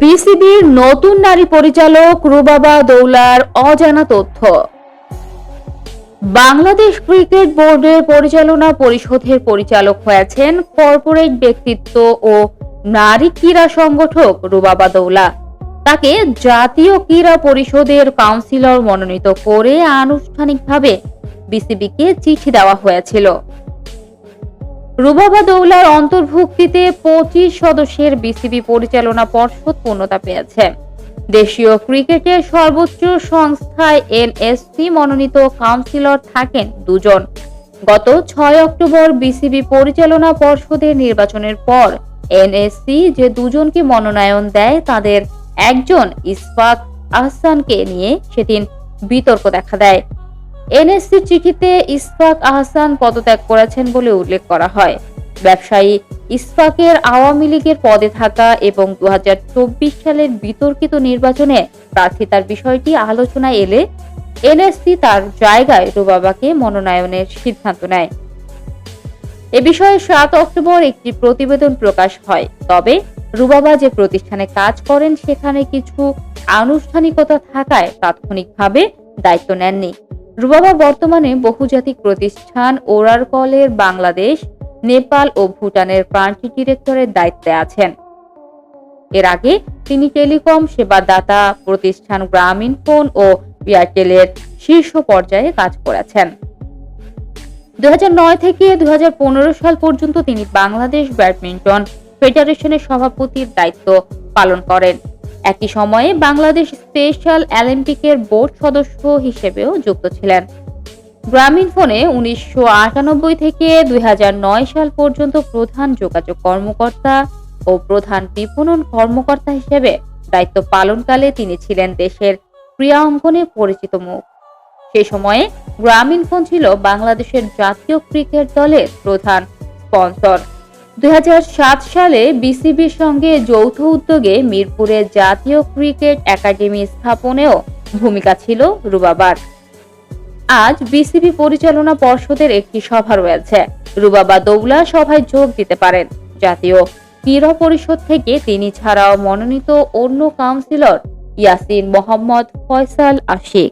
বিসিবির নতুন নারী পরিচালক রুবাবা দৌলার অজানা তথ্য। বাংলাদেশ ক্রিকেট বোর্ডের পরিচালনা পরিষদের পরিচালক হয়েছেন কর্পোরেট ব্যক্তিত্ব ও নারী ক্রীড়া সংগঠক রুবাবা দৌলা। তাকে জাতীয় ক্রীড়া পরিষদের কাউন্সিলর মনোনীত করে আনুষ্ঠানিকভাবে বিসিবিকে চিঠি দেওয়া হয়েছিল। রুবাবা দৌলার অন্তর্ভুক্তিতে পঁচিশ সদস্যের বিসিবি পরিচালনা পর্ষদ পূর্ণতা পেয়েছে। দেশীয় ক্রিকেটের সর্বোচ্চ সংস্থায় এনএসসি মনোনীত কাউন্সিলর থাকেন দুজন। গত ছয় অক্টোবর বিসিবি পরিচালনা পর্ষদের নির্বাচনের পর এনএসসি যে দুজনকে মনোনয়ন দেয়, তাদের একজন ইসফাক আহসানকে নিয়ে সেদিন বিতর্ক দেখা দেয়। এনএসসির চিঠিতে ইসফাক আহসান পদত্যাগ করেছেন বলে উল্লেখ করা হয়। ব্যবসায়ী ইসফাকের আওয়ামী লীগের পদে থাকা এবং দু সালের বিতর্কিত নির্বাচনে প্রার্থিতার বিষয়টি আলোচনায় এলে এনএসসি তার জায়গায় রুবাবাকে মনোনয়নের সিদ্ধান্ত নেয়। এ বিষয়ে সাত অক্টোবর একটি প্রতিবেদন প্রকাশ হয়। তবে রুবাবা যে প্রতিষ্ঠানে কাজ করেন, সেখানে কিছু আনুষ্ঠানিকতা থাকায় তাৎক্ষণিকভাবে দায়িত্ব নেননি। রুবাবা বর্তমানে বহুজাতিক প্রতিষ্ঠান ওরারকলের বাংলাদেশ, নেপাল ও ভুটানের কান্ট্রি ডিরেক্টরের দায়িত্বে আছেন। এর আগে তিনি টেলিকম সেবাদাতা প্রতিষ্ঠান গ্রামীণ ফোন ও এয়ারটেলের শীর্ষ পর্যায়ে কাজ করেছেন। দু হাজার নয় থেকে দু হাজার পনেরো সাল পর্যন্ত তিনি বাংলাদেশ ব্যাডমিন্টন ফেডারেশনের সভাপতির দায়িত্ব পালন করেন। একই সময়ে বাংলাদেশ স্পেশাল অলিম্পিকের বোর্ড সদস্য হিসেবেও যুক্ত ছিলেন। গ্রামীণ ফোনে উনিশশো থেকে দুই সাল পর্যন্ত প্রধান যোগাযোগ কর্মকর্তা ও প্রধান বিপণন কর্মকর্তা হিসেবে দায়িত্ব পালনকালে তিনি ছিলেন দেশের ক্রীড়া অঙ্গনে পরিচিত মুখ। সে সময়ে গ্রামীণ ফোন ছিল বাংলাদেশের জাতীয় ক্রিকেট দলের প্রধান স্পন্সর। দুই হাজার সাত সালে বিসিবির সঙ্গে যৌথ উদ্যোগে মিরপুরে জাতীয় ক্রিকেট একাডেমি স্থাপনেও ভূমিকা ছিল রুবাবার। আজ বিসিবি পরিচালনা পর্ষদের একটি সভা রয়েছে। রুবাবা দৌলা সভায় যোগ দিতে পারেন। জাতীয় ক্রীড়া পরিষদ থেকে তিনি ছাড়াও মনোনীত অন্য কাউন্সিলর ইয়াসিন মোহাম্মদ ফয়সাল আশিক।